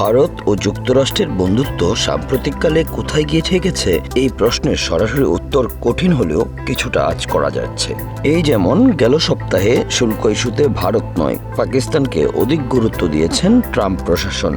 ভারত ও যুক্তরাষ্ট্রের বন্ধুত্ব সাম্প্রতিককালে কোথায় গিয়ে ঠেকেছে? এই প্রশ্নের সরাসরি উত্তর কঠিন হলেও কিছুটা আজ করা যাচ্ছে। এই যেমন, গেল সপ্তাহে শুল্ক ইস্যুতে ভারত নয়, পাকিস্তানকে অধিক গুরুত্ব দিয়েছেন ট্রাম্প প্রশাসন।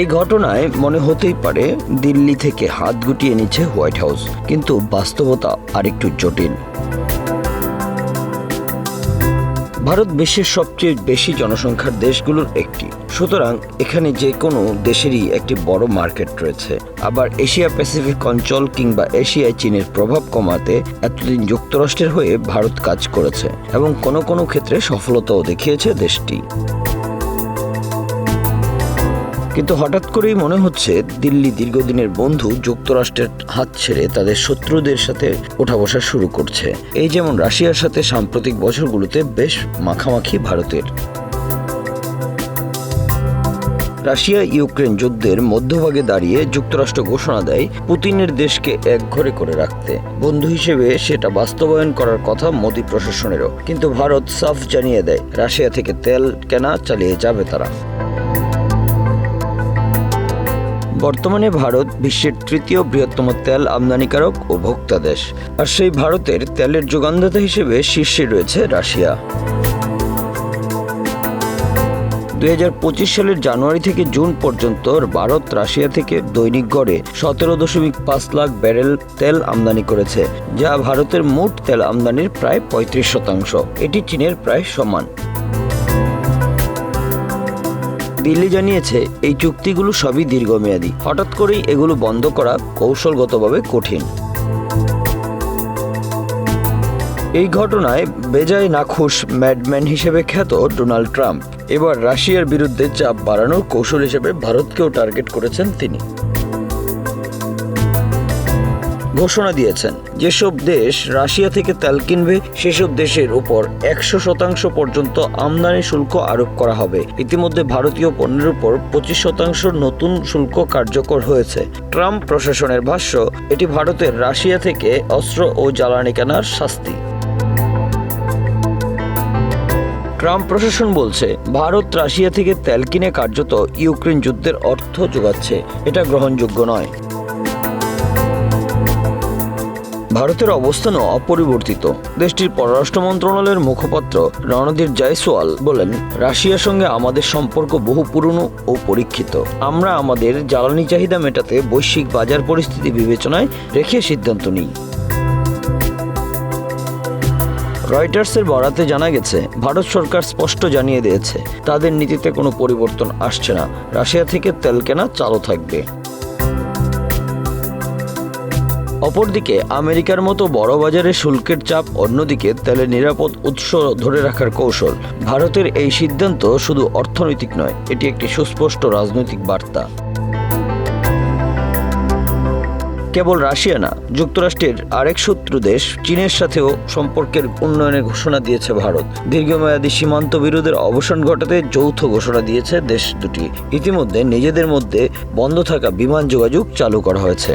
এই ঘটনায় মনে হতেই পারে, দিল্লি থেকে হাত গুটিয়ে নিচ্ছে হোয়াইট হাউস, কিন্তু বাস্তবতা আরেকটু জটিল। ভারত বিশ্বের সবচেয়ে বেশি জনসংখ্যার দেশগুলোর একটি। সুতরাং এখানে যে কোনো দেশেরই একটি বড় মার্কেট রয়েছে। আবার এশিয়া প্যাসিফিক অঞ্চল কিংবা এশিয়ায় চীনের প্রভাব কমাতে এতদিন যুক্তরাষ্ট্রের হয়ে ভারত কাজ করেছে এবং কোনো কোনো ক্ষেত্রে সফলতাও দেখিয়েছে দেশটি। কিন্তু হঠাৎ করেই মনে হচ্ছে দিল্লি দীর্ঘদিনের বন্ধু যুক্তরাষ্ট্রের হাত ছেড়ে তাদের শত্রুদের সাথে ওঠা বসা শুরু করছে। এই যেমন রাশিয়ার সাথে সাম্প্রতিক বছরগুলোতে বেশ মাখামাখি ভারতের। রাশিয়া ইউক্রেন যুদ্ধের মধ্যভাগে দাঁড়িয়ে যুক্তরাষ্ট্র ঘোষণা দেয় পুতিনের দেশকে একঘরে করে রাখতে। বন্ধু হিসেবে সেটা বাস্তবায়ন করার কথা মোদী প্রশাসনেরও। কিন্তু ভারত সাফ জানিয়ে দেয়, রাশিয়া থেকে তেল কেনা চালিয়ে যাবে তারা। বর্তমানে ভারত বিশ্বের তৃতীয় বৃহত্তম তেল আমদানিকারক ও ভোক্তা দেশ। আর সেই ভারতের তেলের যোগানদাতা হিসেবে শীর্ষে রয়েছে রাশিয়া। দুই হাজার পঁচিশ সালের জানুয়ারি থেকে জুন পর্যন্ত ভারত রাশিয়া থেকে দৈনিক গড়ে সতেরো দশমিক পাঁচ লাখ ব্যারেল তেল আমদানি করেছে, যা ভারতের মোট তেল আমদানির প্রায় পঁয়ত্রিশ শতাংশ। এটি চীনের প্রায় সমান। দিল্লি জানিয়েছে, এই চুক্তিগুলো সবই দীর্ঘমেয়াদী। হঠাৎ করেই এগুলো বন্ধ করা কৌশলগতভাবে কঠিন। এই ঘটনায় বেজায় নাখুশ ম্যাডম্যান হিসেবে খ্যাত ডোনাল্ড ট্রাম্প। এবার রাশিয়ার বিরুদ্ধে চাপ বাড়ানোর কৌশল হিসেবে ভারতকেও টার্গেট করেছেন তিনি। ঘোষণা দিয়েছেন, যেসব দেশ রাশিয়া থেকে তেল কিনবে, সেসব দেশের উপর একশো শতাংশ পর্যন্ত আমদানি শুল্ক আরোপ করা হবে। ইতিমধ্যে ভারতীয় পণ্যের উপর পঁচিশ শতাংশ নতুন শুল্ক কার্যকর হয়েছে। ট্রাম্প প্রশাসনের ভাষ্য, এটি ভারতের রাশিয়া থেকে অস্ত্র ও জ্বালানি কেনার শাস্তি। ট্রাম্প প্রশাসন বলছে, ভারত রাশিয়া থেকে তেল কিনে কার্যত ইউক্রেন যুদ্ধের অর্থ যোগাচ্ছে। এটা গ্রহণযোগ্য নয়। ভারতের অবস্থানও অপরিবর্তিত। দেশটির পররাষ্ট্র মন্ত্রণালয়ের মুখপাত্র রণধীর জয়সওয়াল বলেন, রাশিয়ার সঙ্গে আমাদের সম্পর্ক বহু পুরনো ও পরীক্ষিত। আমরা আমাদের জ্বালানি চাহিদা মেটাতে বৈশ্বিক বাজার পরিস্থিতি বিবেচনায় রেখে সিদ্ধান্ত নিই। রয়টার্সের বরাতে জানা গেছে, ভারত সরকার স্পষ্ট জানিয়ে দিয়েছে, তাদের নীতিতে কোনো পরিবর্তন আসছে না। রাশিয়া থেকে তেল কেনা চালু থাকবে। অপরদিকে আমেরিকার মতো বড় বাজারে শুল্কের চাপ, অন্যদিকে তেলের নিরাপদ উৎস ধরে রাখার কৌশল। ভারতের এই সিদ্ধান্ত শুধু অর্থনৈতিক নয়, এটি একটি সুস্পষ্ট রাজনৈতিক বার্তা। কেবল রাশিয়া না, যুক্তরাষ্ট্রের আরেক শত্রু দেশ চীনের সাথেও সম্পর্কের উন্নয়নের ঘোষণা দিয়েছে ভারত। দীর্ঘমেয়াদী সীমান্ত বিরোধের অবসান ঘটাতে যৌথ ঘোষণা দিয়েছে দেশ দুটি। ইতিমধ্যে নিজেদের মধ্যে বন্ধ থাকা বিমান যোগাযোগ চালু করা হয়েছে।